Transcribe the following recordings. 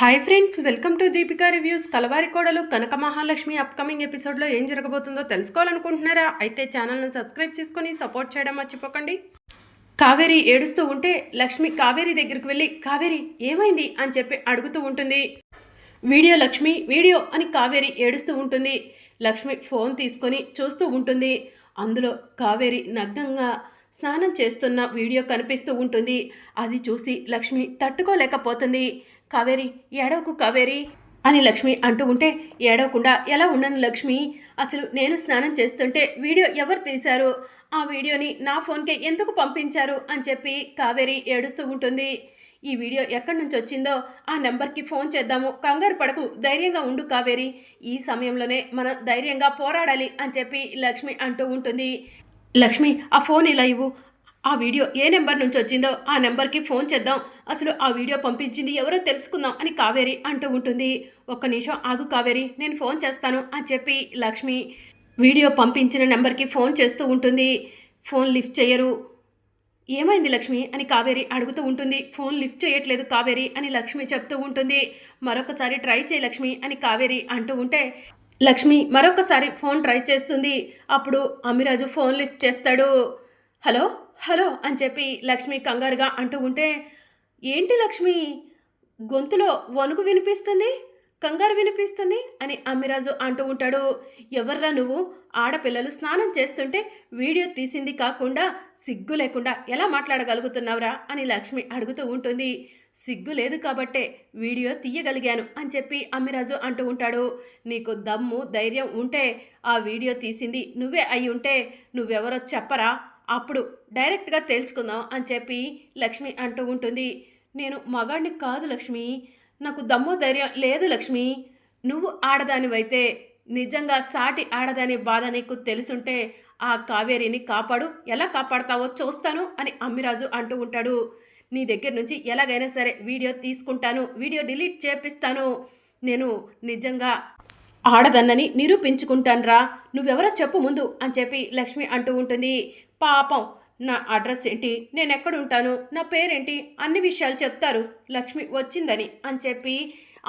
Hi friends welcome to Deepika reviews Kalavari Kodalu Kanaka Mahalakshmi upcoming ఎపిసోడ్లో ఏం జరగబోతుందో తెలుసుకోవాలనుకుంటున్నారా? అయితే ఛానల్ను సబ్స్క్రైబ్ చేసుకొని సపోర్ట్ చేయడం మర్చిపోకండి. కావేరి ఏడుస్తూ ఉంటే లక్ష్మి కావేరి దగ్గరికి వెళ్ళి కావేరి ఏమైంది? అని చెప్పి అడుగుతూ ఉంటుంది. వీడియో లక్ష్మి వీడియో అని కావేరి ఏడుస్తూ ఉంటుంది. లక్ష్మి ఫోన్ తీసుకొని చూస్తూ ఉంటుంది. అందులో కావేరి నగ్నంగా స్నానం చేస్తున్న వీడియో కనిపిస్తూ ఉంటుంది. అది చూసి లక్ష్మి తట్టుకోలేకపోతుంది. కావేరి ఏడవకు కావేరి అని లక్ష్మి అంటూ ఉంటే ఏడవకుండా ఎలా ఉండను లక్ష్మి? అసలు నేను స్నానం చేస్తుంటే వీడియో ఎవరు తీశారు? ఆ వీడియోని నా ఫోన్కే ఎందుకు పంపించారు? అని చెప్పి కావేరి ఏడుస్తూ ఉంటుంది. ఈ వీడియో ఎక్కడి నుంచి వచ్చిందో ఆ నెంబర్కి ఫోన్ చేద్దాము. కంగారు పడకు. ధైర్యంగా ఉండు కావేరి. ఈ సమయంలోనే మనం ధైర్యంగా పోరాడాలి అని చెప్పి లక్ష్మి అంటూ ఉంటుంది. లక్ష్మి ఆ ఫోన్ ఇలా ఇవ్వు. ఆ వీడియో ఏ నెంబర్ నుంచి వచ్చిందో ఆ నెంబర్కి ఫోన్ చేద్దాం. అసలు ఆ వీడియో పంపించింది ఎవరో తెలుసుకుందాం అని కావేరి అంటూ ఉంటుంది. ఒక్క నిమిషం ఆగు కావేరి నేను ఫోన్ చేస్తాను అని చెప్పి లక్ష్మి వీడియో పంపించిన నెంబర్కి ఫోన్ చేస్తూ ఉంటుంది. ఫోన్ లిఫ్ట్ చేయరు. ఏమైంది లక్ష్మి అని కావేరి అడుగుతూ ఉంటుంది. ఫోన్ లిఫ్ట్ చేయట్లేదు కావేరి అని లక్ష్మి చెప్తూ ఉంటుంది. మరొకసారి ట్రై చేయి లక్ష్మి అని కావేరి అంటూ ఉంటే లక్ష్మి మరొకసారి ఫోన్ ట్రై చేస్తుంది. అప్పుడు అమిరాజు ఫోన్ లిఫ్ట్ చేస్తాడు. హలో హలో అని చెప్పి లక్ష్మి కంగారుగా అంటూ ఉంటే ఏంటి లక్ష్మి? గొంతులో వణుకు వినిపిస్తుంది? కంగారు వినిపిస్తుంది? అని అమ్మిరాజు అంటూ ఉంటాడు. ఎవర్రా నువ్వు? ఆడపిల్లలు స్నానం చేస్తుంటే వీడియో తీసింది కాకుండా సిగ్గు లేకుండా ఎలా మాట్లాడగలుగుతున్నావురా? అని లక్ష్మి అడుగుతూ ఉంటుంది. సిగ్గు లేదు కాబట్టే వీడియో తీయగలిగాను అని చెప్పి అమ్మిరాజు అంటూ ఉంటాడు. నీకు దమ్ము ధైర్యం ఉంటే ఆ వీడియో తీసింది నువ్వే అయి ఉంటే నువ్వెవరో చెప్పరా? అప్పుడు డైరెక్ట్గా తేల్చుకుందాం అని చెప్పి లక్ష్మి అంటూ ఉంటుంది. నేను మగాడిని కాదు లక్ష్మి. నాకు దమ్ము ధైర్యం లేదు లక్ష్మి. నువ్వు ఆడదానివైతే నిజంగా సాటి ఆడదాని బాధ నీకు తెలుసుంటే ఆ కావేరిని కాపాడు. ఎలా కాపాడతావో చూస్తాను అని అమ్మిరాజు అంటూ ఉంటాడు. నీ దగ్గర నుంచి ఎలాగైనా సరే వీడియో తీసుకుంటాను వీడియో డిలీట్ చేపిస్తాను. నేను నిజంగా ఆడదన్నని నిరూపించుకుంటానురా. నువ్వెవరో చెప్పు ముందు అని చెప్పి లక్ష్మి అంటూ ఉంటుంది. పాపం నా అడ్రస్ ఏంటి? నేను ఎక్కడుంటాను నా పేరేంటి? అన్ని విషయాలు చెప్తారు. లక్ష్మి వచ్చిందని అని చెప్పి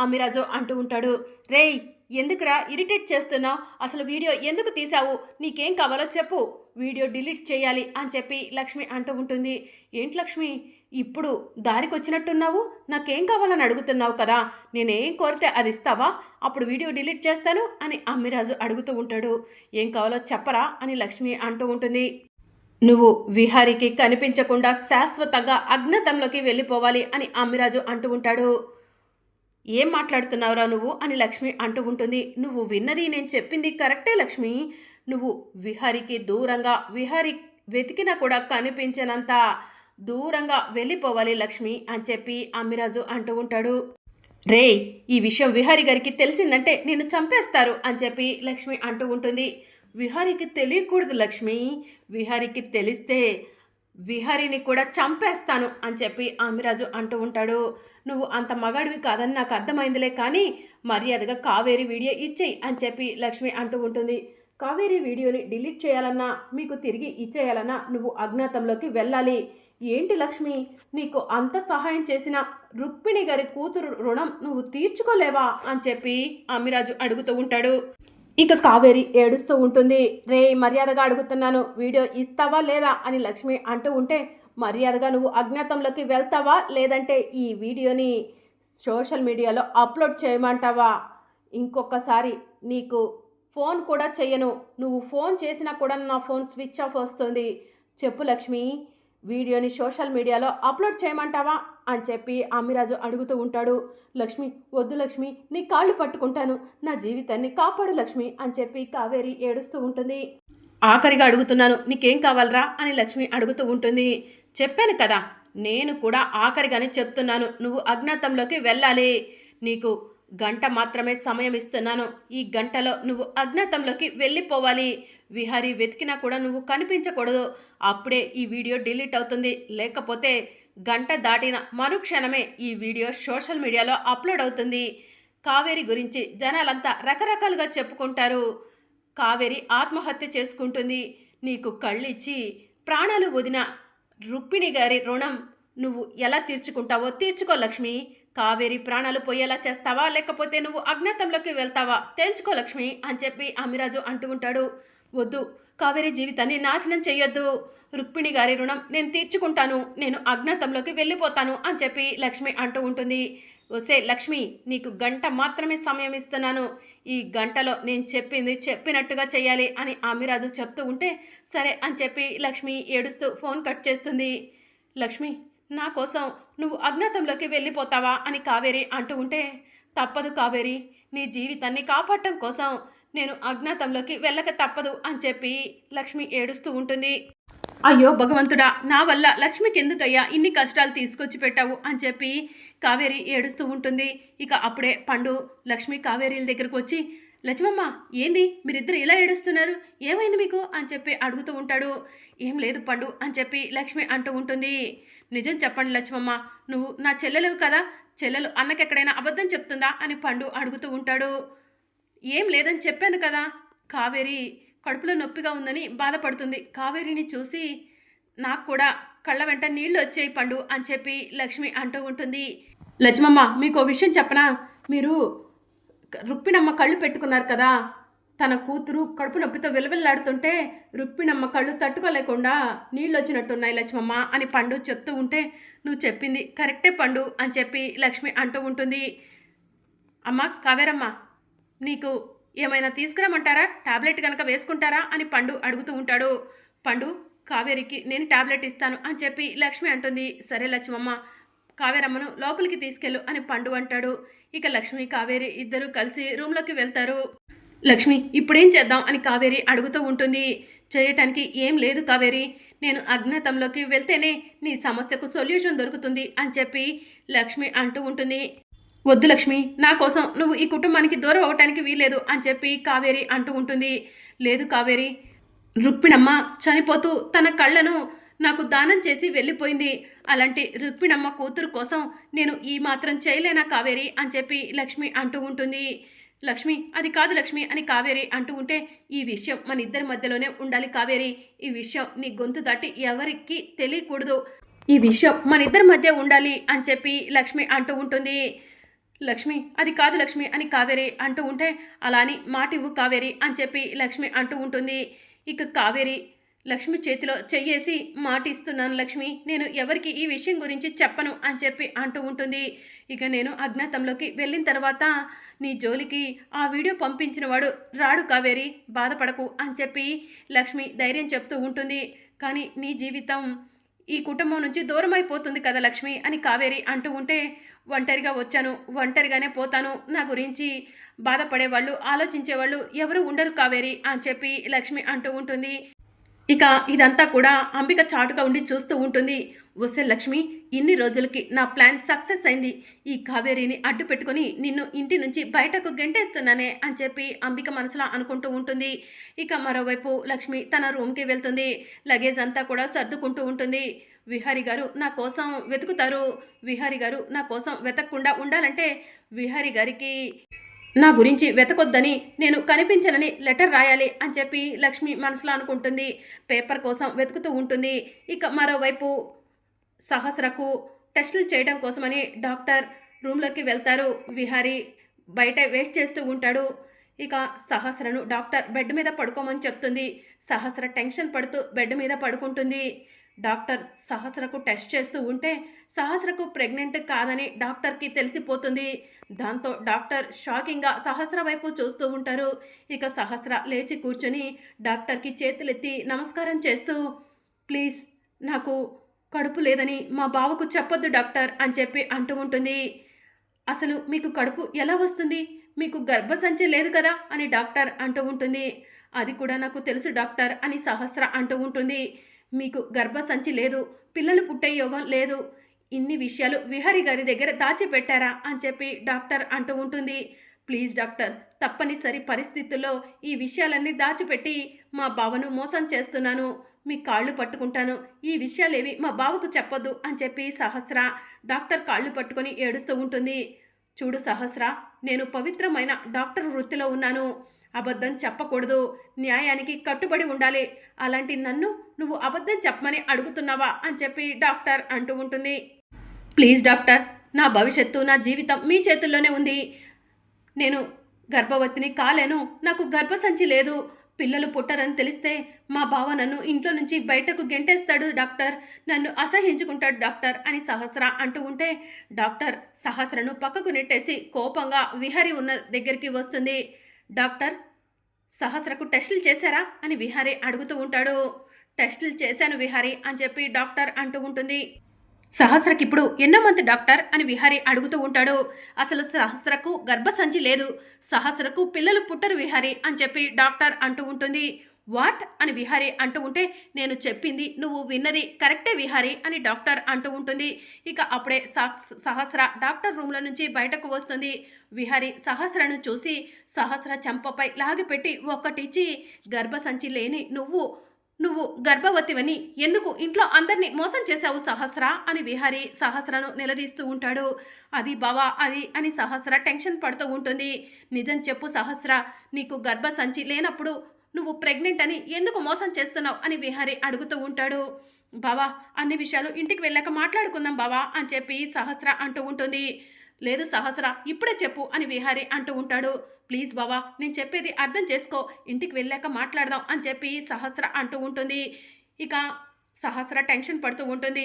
అమిరాజు అంటూ ఉంటాడు. రేయ్ ఎందుకురా ఇరిటేట్ చేస్తున్నావు? అసలు వీడియో ఎందుకు తీసావు నీకేం కావాలో చెప్పు. వీడియో డిలీట్ చేయాలి అని చెప్పి లక్ష్మి అంటూ ఉంటుంది. ఏంటి లక్ష్మి? ఇప్పుడు దారికొచ్చినట్టున్నావు? నాకేం కావాలని అడుగుతున్నావు కదా? నేనేం కోరితే అది ఇస్తావా? అప్పుడు వీడియో డిలీట్ చేస్తాను అని అమ్మిరాజు అడుగుతూ ఉంటాడు. ఏం కావాలో చెప్పరా అని లక్ష్మి అంటూ ఉంటుంది. నువ్వు విహారికి కనిపించకుండా శాశ్వతంగా అజ్ఞాతంలోకి వెళ్ళిపోవాలి అని అమ్మిరాజు అంటూ ఉంటాడు. ఏం మాట్లాడుతున్నావురా నువ్వు అని లక్ష్మి అంటూ ఉంటుంది. నువ్వు విన్నది నేను చెప్పింది కరెక్టే లక్ష్మి. నువ్వు విహారికి దూరంగా విహారి వెతికినా కూడా కనిపించనంత. దూరంగా వెళ్ళిపోవాలి లక్ష్మి అని చెప్పి అమ్మిరాజు అంటూ ఉంటాడు. రే ఈ విషయం విహారి గారికి తెలిసిందంటే నిన్ను చంపేస్తారు అని చెప్పి లక్ష్మి అంటూ ఉంటుంది. విహారికి తెలియకూడదు లక్ష్మి. విహారికి తెలిస్తే విహారిని కూడా చంపేస్తాను అని చెప్పి ఆమిరాజు అంటూ ఉంటాడు. నువ్వు అంత మగాడివి కాదని నాకు అర్థమైందిలే కానీ మర్యాదగా కావేరి వీడియో ఇచ్చేయి అని చెప్పి లక్ష్మి అంటూ ఉంటుంది. కావేరి వీడియోని డిలీట్ చేయాలన్నా మీకు తిరిగి ఇచ్చేయాలన్నా నువ్వు అజ్ఞాతంలోకి వెళ్ళాలి. ఏంటి లక్ష్మి? నీకు అంత సహాయం చేసిన రుక్మిణి గారి కూతురు రుణం నువ్వు తీర్చుకోలేవా? అని చెప్పి అమిరాజు అడుగుతూ ఉంటాడు. ఇక కావేరి ఏడుస్తూ ఉంటుంది. రే మర్యాదగా అడుగుతున్నాను. వీడియో ఇస్తావా లేదా అని లక్ష్మి అంటూ ఉంటే మర్యాదగా నువ్వు అజ్ఞాతంలోకి వెళ్తావా లేదంటే ఈ వీడియోని సోషల్ మీడియాలో అప్లోడ్ చేయమంటావా? ఇంకొకసారి నీకు ఫోన్ కూడా చెయ్యను నువ్వు ఫోన్ చేసినా కూడా నా ఫోన్ స్విచ్ ఆఫ్ వస్తుంది. చెప్పు లక్ష్మి వీడియోని సోషల్ మీడియాలో అప్లోడ్ చేయమంటావా అని చెప్పి అమ్మిరాజు అడుగుతూ ఉంటాడు. లక్ష్మి వద్దు లక్ష్మి నీ కాళ్ళు పట్టుకుంటాను. నా జీవితాన్ని కాపాడు లక్ష్మి అని చెప్పి కావేరి ఏడుస్తూ ఉంటుంది. ఆఖరిగా అడుగుతున్నాను నీకేం కావాలరా అని లక్ష్మి అడుగుతూ ఉంటుంది. చెప్పాను కదా నేను కూడా ఆఖరిగానే చెప్తున్నాను నువ్వు అజ్ఞాతంలోకి వెళ్ళాలి. నీకు గంట మాత్రమే సమయం ఇస్తున్నాను. ఈ గంటలో నువ్వు అజ్ఞాతంలోకి వెళ్ళిపోవాలి. విహారీ వెతికినా కూడా నువ్వు కనిపించకూడదు. అప్పుడే ఈ వీడియో డిలీట్ అవుతుంది. లేకపోతే గంట దాటిన మరుక్షణమే ఈ వీడియో సోషల్ మీడియాలో అప్లోడ్ అవుతుంది. కావేరి గురించి జనాలంతా రకరకాలుగా చెప్పుకుంటారు. కావేరి ఆత్మహత్య చేసుకుంటుంది. నీకు కళ్ళిచ్చి ప్రాణాలు వదిన రుక్మిణి గారి రుణం నువ్వు ఎలా తీర్చుకుంటావో తీర్చుకో లక్ష్మి. కావేరి ప్రాణాలు పోయేలా చేస్తావా? లేకపోతే నువ్వు అజ్ఞాతంలోకి వెళ్తావా? తేల్చుకో లక్ష్మి అని చెప్పి అమిరాజు అంటూ ఉంటాడు. వద్దు కావేరి జీవితాన్ని నాశనం చేయొద్దు రుక్మిణి గారి రుణం నేను తీర్చుకుంటాను. నేను అజ్ఞాతంలోకి వెళ్ళిపోతాను అని చెప్పి లక్ష్మి అంటూ ఉంటుంది. ఒసే లక్ష్మి నీకు గంట మాత్రమే సమయం ఇస్తున్నాను. ఈ గంటలో నేను చెప్పింది చెప్పినట్టుగా చేయాలి అని ఆమిరాజు చెప్తూ ఉంటే సరే అని చెప్పి లక్ష్మి ఏడుస్తూ ఫోన్ కట్ చేస్తుంది. లక్ష్మి నా కోసం నువ్వు అజ్ఞాతంలోకి వెళ్ళిపోతావా అని కావేరి అంటూ ఉంటే తప్పదు కావేరి. నీ జీవితాన్ని కాపాడటం కోసం నేను అజ్ఞాతంలోకి వెళ్ళక తప్పదు అని చెప్పి లక్ష్మి ఏడుస్తూ ఉంటుంది. అయ్యో భగవంతుడా నా వల్ల లక్ష్మికి ఎందుకయ్యా ఇన్ని కష్టాలు తీసుకొచ్చి పెట్టావు అని చెప్పి కావేరి ఏడుస్తూ ఉంటుంది. ఇక అప్పుడే పండు లక్ష్మి కావేరీల దగ్గరకు వచ్చి లక్ష్మమ్మ ఏంది మీరిద్దరు ఇలా ఏడుస్తున్నారు? ఏమైంది మీకు? అని చెప్పి అడుగుతూ ఉంటాడు. ఏం లేదు పండు అని చెప్పి లక్ష్మి అంటూ ఉంటుంది. నిజం చెప్పండి లక్ష్మమ్మ. నువ్వు నా చెల్లెలు కదా. చెల్లెలు అన్నకెక్కడైనా అబద్ధం చెప్తుందా అని పండు అడుగుతూ ఉంటాడు. ఏం లేదని చెప్పాను కదా. కావేరి కడుపులో నొప్పిగా ఉందని బాధపడుతుంది. కావేరిని చూసి నాకు కూడా కళ్ళ వెంట నీళ్ళు వచ్చాయి పండు అని చెప్పి లక్ష్మి అంటూ ఉంటుంది. లక్ష్మమ్మ మీకు ఓ విషయం చెప్పనా? మీరు రుక్మిణమ్మ కళ్ళు పెట్టుకున్నారు కదా. తన కూతురు కడుపు నొప్పితో విలవిల్లాడుతుంటే రుక్మిణమ్మ కళ్ళు తట్టుకోలేకుండా నీళ్ళు వచ్చినట్టున్నాయి లక్ష్మమ్మ అని పండు చెప్తూ ఉంటే నువ్వు చెప్పింది కరెక్టే పండు అని చెప్పి లక్ష్మి అంటూ ఉంటుంది. అమ్మ కావేరమ్మ నీకు ఏమైనా తీసుకురమ్మంటారా? టాబ్లెట్ కనుక వేసుకుంటారా? అని పండు అడుగుతూ ఉంటాడు. పండు కావేరికి నేను టాబ్లెట్ ఇస్తాను అని చెప్పి లక్ష్మి అంటుంది. సరే లక్ష్మమ్మ కావేరమ్మను లోపలికి తీసుకెళ్ళు అని పండు అంటాడు. ఇక లక్ష్మి కావేరి ఇద్దరు కలిసి రూమ్లోకి వెళ్తారు. లక్ష్మి ఇప్పుడేం చేద్దాం అని కావేరి అడుగుతూ ఉంటుంది. చేయటానికి ఏం లేదు కావేరి. నేను అజ్ఞాతంలోకి వెళ్తేనే నీ సమస్యకు సొల్యూషన్ దొరుకుతుంది అని చెప్పి లక్ష్మి అంటూ ఉంటుంది. వద్దు లక్ష్మి నా కోసం నువ్వు ఈ కుటుంబానికి దూరం అవ్వటానికి వీలేదు అని చెప్పి కావేరి అంటూ ఉంటుంది. లేదు కావేరి రుక్మిణమ్మ చనిపోతూ తన కళ్ళను నాకు దానం చేసి వెళ్ళిపోయింది. అలాంటి రుక్మిణమ్మ కూతురు కోసం నేను ఈ మాత్రం చేయలేనా కావేరి అని చెప్పి లక్ష్మి అంటూ ఉంటుంది. లక్ష్మి అది కాదు లక్ష్మి అని కావేరి అంటూ ఉంటే ఈ విషయం మన ఇద్దరి మధ్యలోనే ఉండాలి కావేరి. ఈ విషయం నీ గొంతు దాటి ఎవరికి తెలియకూడదు. ఈ విషయం మన ఇద్దరి మధ్య ఉండాలి అని చెప్పి లక్ష్మి అంటూ ఉంటుంది. లక్ష్మి అది కాదు లక్ష్మి అని కావేరి అంటూ ఉంటే అలా అని మాటివ్వు కావేరి అని చెప్పి లక్ష్మి అంటూ ఉంటుంది. ఇక కావేరి లక్ష్మి చేతిలో చెయ్యేసి మాట ఇస్తున్నాను లక్ష్మి నేను ఎవరికి ఈ విషయం గురించి చెప్పను అని చెప్పి అంటూ ఉంటుంది. ఇక నేను అజ్ఞాతంలోకి వెళ్ళిన తర్వాత నీ జోలికి ఆ వీడియో పంపించిన వాడు రాడు కావేరి బాధపడకు అని చెప్పి లక్ష్మి ధైర్యం చెప్తూ ఉంటుంది. కానీ నీ జీవితం ఈ కుటుంబం నుంచి దూరం అయిపోతుంది కదా లక్ష్మి అని కావేరి అంటూ ఉంటే ఒంటరిగా వచ్చాను ఒంటరిగానే పోతాను. నా గురించి బాధపడే వాళ్ళు ఆలోచించేవాళ్ళు ఎవరు ఉండరు కావేరి అని చెప్పి లక్ష్మి అంటూ ఉంటుంది. ఇక ఇదంతా కూడా అంబిక చాటుగా ఉండి చూస్తూ ఉంటుంది. వసే లక్ష్మి ఇన్ని రోజులకి నా ప్లాన్ సక్సెస్ అయింది. ఈ కావేరిని అడ్డు పెట్టుకొని నిన్ను ఇంటి నుంచి బయటకు గెంటేస్తున్నానే అని చెప్పి అంబిక మనసులో అనుకుంటూ ఉంటుంది. ఇక మరోవైపు లక్ష్మి తన రూమ్కి వెళ్తుంది. లగేజ్ అంతా కూడా సర్దుకుంటూ ఉంటుంది. విహారి గారు నా కోసం వెతుకుతారు. విహారి గారు నా కోసం వెతకకుండా ఉండాలంటే విహారి గారికి నా గురించి వెతకొద్దని నేను కనిపించనని లెటర్ రాయాలి అని చెప్పి లక్ష్మి మనసులో అనుకుంటుంది. పేపర్ కోసం వెతుకుతూ ఉంటుంది. ఇక మరోవైపు సహస్రకు టెస్టులు చేయడం కోసమని డాక్టర్ రూమ్లోకి వెళ్తారు. విహారీ బయట వెయిట్ చేస్తూ ఉంటాడు. ఇక సహస్రను డాక్టర్ బెడ్ మీద పడుకోమని చెప్తుంది. సహస్ర టెన్షన్ పడుతూ బెడ్ మీద పడుకుంటుంది. డాక్టర్ సహస్రకు టెస్ట్ చేస్తూ ఉంటే సహస్రకు ప్రెగ్నెంట్ కాదని డాక్టర్కి తెలిసిపోతుంది. దాంతో డాక్టర్ షాకింగ్గా సహస్ర వైపు చూస్తూ ఉంటారు. ఇక సహస్ర లేచి కూర్చొని డాక్టర్కి చేతులెత్తి నమస్కారం చేస్తూ ప్లీజ్ నాకు కడుపు లేదని మా బావకు చెప్పొద్దు డాక్టర్ అని చెప్పి అంటూ ఉంటుంది. అసలు మీకు కడుపు ఎలా వస్తుంది? మీకు గర్భసంచి లేదు కదా అని డాక్టర్ అంటూ ఉంటుంది. అది కూడా నాకు తెలుసు డాక్టర్ అని సహస్ర అంటూ ఉంటుంది. మీకు గర్భసంచి లేదు పిల్లలు పుట్టే యోగం లేదు ఇన్ని విషయాలు విహరి గారి దగ్గర దాచిపెట్టారా అని చెప్పి డాక్టర్ అంటూ ఉంటుంది. ప్లీజ్ డాక్టర్ తప్పనిసరి పరిస్థితుల్లో ఈ విషయాలన్నీ దాచిపెట్టి మా బావను మోసం చేస్తున్నాను. మీ కాళ్ళు పట్టుకుంటాను. ఈ విషయాలేవి మా బావకు చెప్పొద్దు అని చెప్పి సహస్ర డాక్టర్ కాళ్ళు పట్టుకొని ఏడుస్తూ ఉంటుంది. చూడు సహస్ర నేను పవిత్రమైన డాక్టర్ వృత్తిలో ఉన్నాను. అబద్ధం చెప్పకూడదు. న్యాయానికి కట్టుబడి ఉండాలి. అలాంటి నన్ను నువ్వు అబద్ధం చెప్పమని అడుగుతున్నావా అని చెప్పి డాక్టర్ అంటూ ఉంటుంది. ప్లీజ్ డాక్టర్ నా భవిష్యత్తు నా జీవితం మీ చేతుల్లోనే ఉంది. నేను గర్భవతిని కాలేను. నాకు గర్భసంచి లేదు. పిల్లలు పుట్టరని తెలిస్తే మా బావ నన్ను ఇంట్లో నుంచి బయటకు గెంటేస్తాడు డాక్టర్. నన్ను అసహించుకుంటాడు డాక్టర్ అని సహస్ర అంటూ ఉంటే డాక్టర్ సహస్రను పక్కకు నెట్టేసి కోపంగా విహరి ఉన్న దగ్గరికి వస్తుంది. డాక్టర్ సహస్రకు టెస్టులు చేశారా? అని విహారీ అడుగుతూ ఉంటాడు. టెస్టులు చేశాను విహారీ అని చెప్పి డాక్టర్ అంటూ ఉంటుంది. సహస్రకి ఇప్పుడు ఎన్నో మంత్ డాక్టర్ అని విహారీ అడుగుతూ ఉంటాడు. అసలు సహస్రకు గర్భసంచి లేదు. సహస్రకు పిల్లలు పుట్టరు విహారీ అని చెప్పి డాక్టర్ అంటూ ఉంటుంది. వాట్ అని విహారి అంటూ ఉంటే నేను చెప్పింది నువ్వు విన్నది కరెక్టే విహారి అని డాక్టర్ అంటూ ఉంటుంది. ఇక అప్పుడే సహస్ర డాక్టర్ రూమ్లో నుంచి బయటకు వస్తుంది. విహారి సహస్రను చూసి సహస్ర చెంపపై లాగిపెట్టి ఒక్కటిచ్చి గర్భసంచి లేని నువ్వు నువ్వు గర్భవతివని ఎందుకు ఇంట్లో అందరినీ మోసం చేశావు సహస్ర? అని విహారి సహస్రను నిలదీస్తూ ఉంటాడు. అది బావా అది అని సహస్ర టెన్షన్ పడుతూ ఉంటుంది. నిజం చెప్పు సహస్ర నీకు గర్భసంచి లేనప్పుడు నువ్వు ప్రెగ్నెంట్ అని ఎందుకు మోసం చేస్తున్నావు అని విహారీ అడుగుతూ ఉంటాడు. బావా అన్ని విషయాలు ఇంటికి వెళ్ళాక మాట్లాడుకుందాం బావా అని చెప్పి సహస్ర అంటూ ఉంటుంది. లేదు సహస్ర ఇప్పుడే చెప్పు అని విహారీ అంటూ ఉంటాడు. ప్లీజ్ బావా నేను చెప్పేది అర్థం చేసుకో ఇంటికి వెళ్ళాక మాట్లాడదాం అని చెప్పి సహస్ర అంటూ ఉంటుంది. ఇక సహస్ర టెన్షన్ పడుతూ ఉంటుంది.